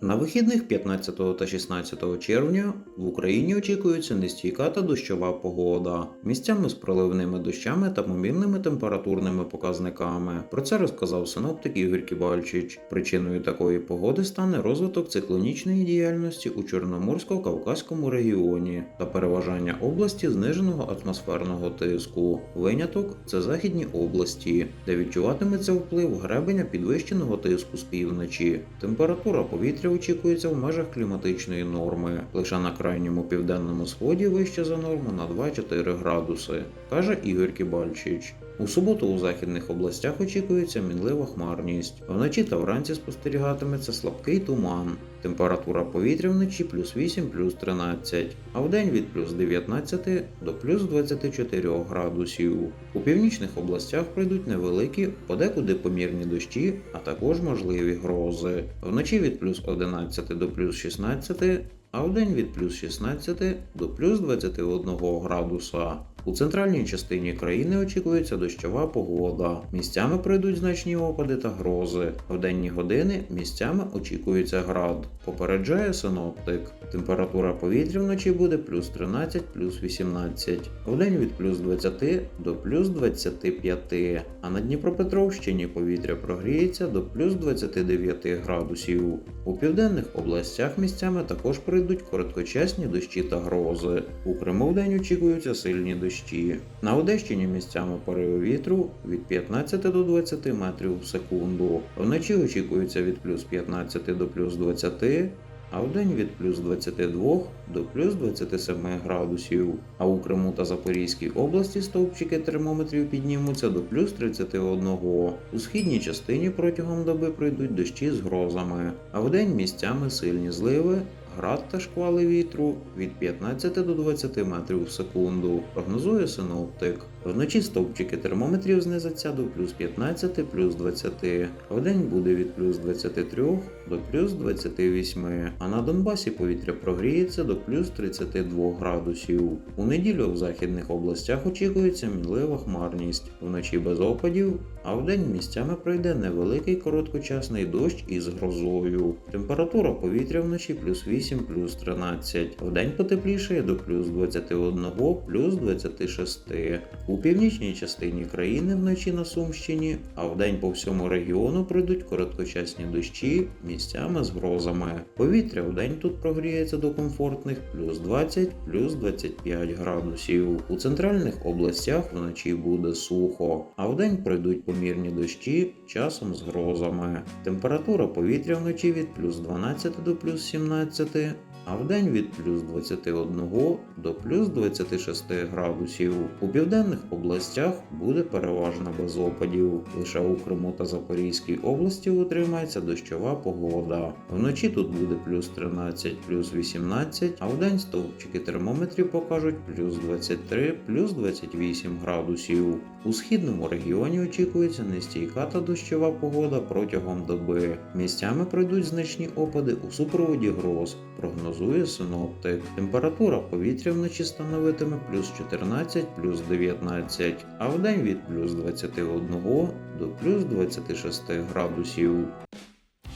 На вихідних 15 та 16 червня в Україні очікується нестійка та дощова погода, місцями з проливними дощами та помірними температурними показниками. Про це розказав синоптик Ігор Кібальчич. Причиною такої погоди стане розвиток циклонічної діяльності у Чорноморсько-Кавказькому регіоні та переважання області зниженого атмосферного тиску. Виняток це західні області, де відчуватиметься вплив гребеня підвищеного тиску з півночі. Температура повітря очікується в межах кліматичної норми. Лише на крайньому південному сході вище за норму на 2-4 градуси, каже Ігор Кібальчич. У суботу у західних областях очікується мінлива хмарність. Вночі та вранці спостерігатиметься слабкий туман. Температура повітря вночі плюс 8 плюс 13, а вдень від плюс 19 до плюс 24 градусів. У північних областях прийдуть невеликі, подекуди помірні дощі, а також можливі грози. Вночі від плюс 11 до плюс 16, а вдень від плюс 16 до плюс 21 градуса. У центральній частині країни очікується дощова погода. Місцями пройдуть значні опади та грози. В денні години місцями очікується град. Попереджає синоптик. Температура повітря вночі буде плюс 13, плюс 18, вдень від плюс 20 до плюс 25, а на Дніпропетровщині повітря прогріється до плюс 29 градусів. У південних областях місцями також прийдуть короткочасні дощі та грози. У Криму вдень очікуються сильні дощі. На Одещині місцями пориви вітру від 15 до 20 метрів в секунду. Вночі очікується від плюс 15 до плюс 20, а вдень від плюс 22 до плюс 27 градусів. А у Криму та Запорізькій області стовпчики термометрів піднімуться до плюс 31. У східній частині протягом доби пройдуть дощі з грозами, а вдень місцями сильні зливи. Град та шквали вітру від 15 до 20 метрів в секунду, прогнозує синоптик. Вночі стовпчики термометрів знизяться до плюс 15, плюс 20, а вдень буде від плюс 23 до плюс 28, а на Донбасі повітря прогріється до плюс 32 градусів. У неділю в західних областях очікується мінлива хмарність, вночі без опадів, а вдень місцями пройде невеликий короткочасний дощ із грозою. Температура повітря вночі плюс 8, плюс 13, вдень потеплішає до плюс 21, плюс 26. У північній частині країни вночі на Сумщині, а вдень по всьому регіону пройдуть короткочасні дощі місцями з грозами. Повітря вдень тут прогріється до комфортних плюс 20, плюс 25 градусів. У центральних областях вночі буде сухо, а вдень пройдуть помірні дощі часом з грозами. Температура повітря вночі від плюс 12 до плюс 17, вирішити а вдень від плюс 21 до плюс 26 градусів. У південних областях буде переважно без опадів. Лише у Криму та Запорізькій області утримається дощова погода. Вночі тут буде плюс 13, плюс 18, а вдень стовпчики термометрів покажуть плюс 23, плюс 28 градусів. У східному регіоні очікується нестійка та дощова погода протягом доби. Місцями пройдуть значні опади у супроводі гроз, прогнозує синоптик. Температура повітря вночі становитиме плюс 14, плюс 19, а вдень від плюс 21 до плюс 26 градусів.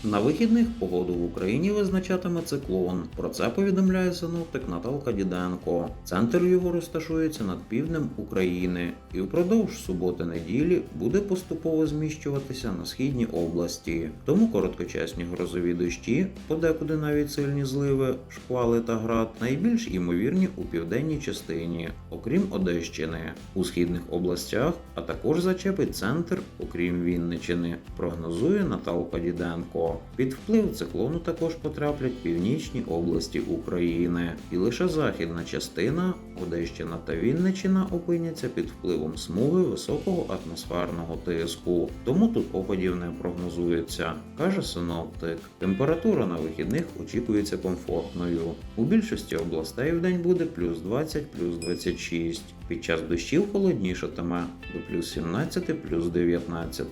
На вихідних погоду в Україні визначатиме циклон. Про це повідомляє синоптик Наталка Діденко. Центр його розташується над півднем України і впродовж суботи-неділі буде поступово зміщуватися на східні області. Тому короткочасні грозові дощі, подекуди навіть сильні зливи, шквали та град, найбільш імовірні у південній частині, окрім Одещини, у східних областях, а також зачепить центр, окрім Вінничини, прогнозує Наталка Діденко. Під вплив циклону також потраплять північні області України, і лише західна частина, Одещина та Вінничина опиняться під впливом смуги високого атмосферного тиску. Тому тут опадів не прогнозується, каже синоптик. Температура на вихідних очікується комфортною. У більшості областей в день буде плюс 20, плюс 26. Під час дощів холоднішатиме до плюс 17 плюс 19.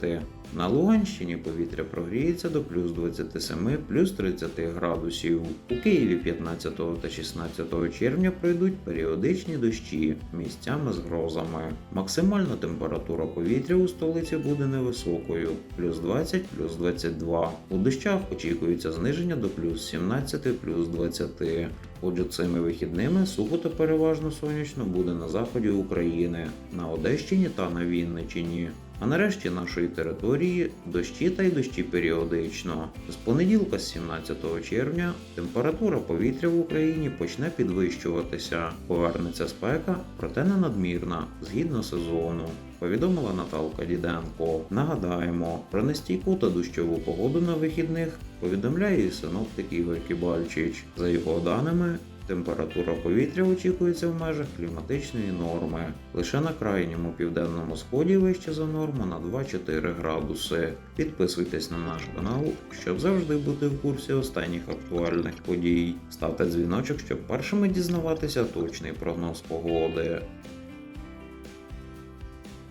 На Луганщині повітря прогріється до плюс 27 плюс 30 градусів. У Києві 15 та 16 червня пройдуть періодичні дощі місцями з грозами. Максимальна температура повітря у столиці буде невисокою плюс 20 плюс 22. У дощах очікується зниження до плюс 17 плюс 20. Отже, цими вихідними сухо та переважно сонячно буде на заході України, на Одещині та на Вінничині. А нарешті нашої території дощі та й дощі періодично. З понеділка, з 17 червня, температура повітря в Україні почне підвищуватися. Повернеться спека, проте не надмірна, згідно сезону. Повідомила Наталка Діденко. Нагадаємо, про нестійку та дощову погоду на вихідних повідомляє і синоптик Ігор Кібальчич. За його даними, Температура повітря очікується в межах кліматичної норми. Лише на крайньому південному сході вище за норму на 2-4 градуси. Підписуйтесь на наш канал, щоб завжди бути в курсі останніх актуальних подій. Ставте дзвіночок, щоб першими дізнаватися точний прогноз погоди.